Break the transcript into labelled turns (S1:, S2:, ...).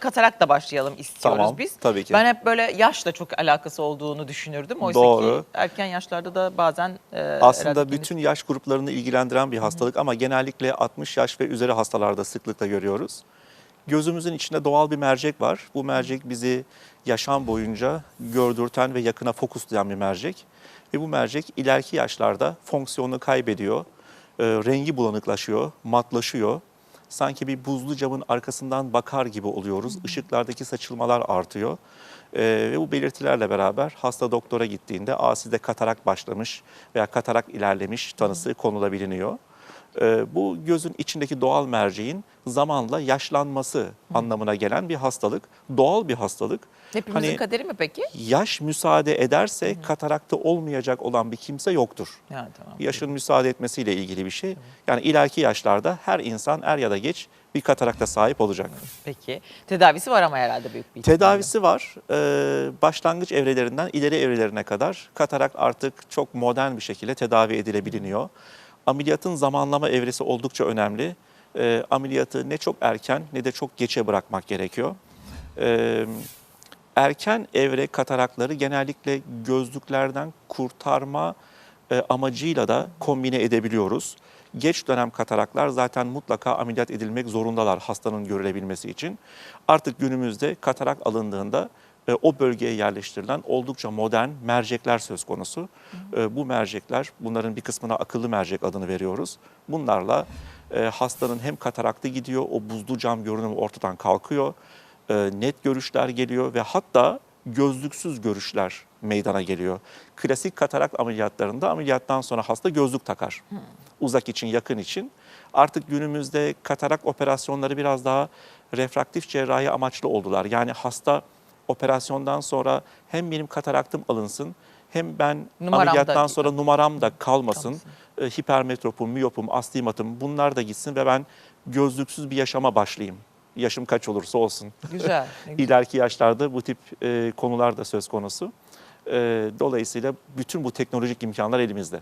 S1: katarakla başlayalım istiyoruz
S2: Tamam,
S1: biz.
S2: tabii ki.
S1: Ben hep böyle yaşla çok alakası olduğunu düşünürdüm. Oysa
S2: Doğru.
S1: ki erken yaşlarda da bazen e,
S2: Aslında bütün yaş gruplarını ilgilendiren bir hastalık ama genellikle 60 yaş ve üzeri hastalarda sıklıkla görüyoruz. Gözümüzün içinde doğal bir mercek var. Bu mercek bizi yaşam boyunca gördürten ve yakına fokuslayan bir mercek. Ve bu mercek ileriki yaşlarda fonksiyonunu kaybediyor, e, rengi bulanıklaşıyor, matlaşıyor. Sanki bir buzlu camın arkasından bakar gibi oluyoruz. Işıklardaki saçılmalar artıyor. E, ve bu belirtilerle beraber hasta doktora gittiğinde Aa, sizde katarak başlamış veya katarak ilerlemiş tanısı konulabiliyor. E, bu gözün içindeki doğal merceğin zamanla yaşlanması anlamına gelen bir hastalık. Doğal bir hastalık.
S1: Hepimizin
S2: Hani
S1: kaderi mi peki?
S2: yaş müsaade ederse katarakta olmayacak olan bir kimse yoktur.
S1: Yani tamam.
S2: Yaşın müsaade etmesiyle ilgili bir şey. Yani ileriki yaşlarda her insan er ya da geç bir katarakta sahip olacak.
S1: Peki. Tedavisi var ama herhalde büyük bir ihtimalle.
S2: Tedavisi var. Ee, başlangıç evrelerinden ileri evrelerine kadar katarak artık çok modern bir şekilde tedavi edilebiliniyor. Ameliyatın zamanlama evresi oldukça önemli. Ee, ameliyatı ne çok erken ne de çok geçe bırakmak gerekiyor. Ee, erken evre katarakları genellikle gözlüklerden kurtarma e, amacıyla da kombine edebiliyoruz. Geç dönem kataraklar zaten mutlaka ameliyat edilmek zorundalar hastanın görülebilmesi için. Artık günümüzde katarak alındığında e, o bölgeye yerleştirilen oldukça modern mercekler söz konusu. E, bu mercekler, bunların bir kısmına akıllı mercek adını veriyoruz. Bunlarla e, hastanın hem kataraktı gidiyor, o buzlu cam görünümü ortadan kalkıyor e, net görüşler geliyor ve hatta gözlüksüz görüşler meydana geliyor. Klasik katarak ameliyatlarında ameliyattan sonra hasta gözlük takar. Uzak için, yakın için. Artık günümüzde katarak operasyonları biraz daha refraktif cerrahi amaçlı oldular. Yani hasta operasyondan sonra hem benim kataraktım alınsın hem ben
S1: Numaram da-
S2: ameliyattan sonra numaram da kalmasın.
S1: Kalmasın.
S2: E, hipermetropum, miyopum, astigmatım bunlar da gitsin ve ben gözlüksüz bir yaşama başlayayım. Yaşım kaç olursa olsun.
S1: Güzel.
S2: İleriki yaşlarda bu tip e, konular da söz konusu. E, dolayısıyla bütün bu teknolojik imkanlar elimizde.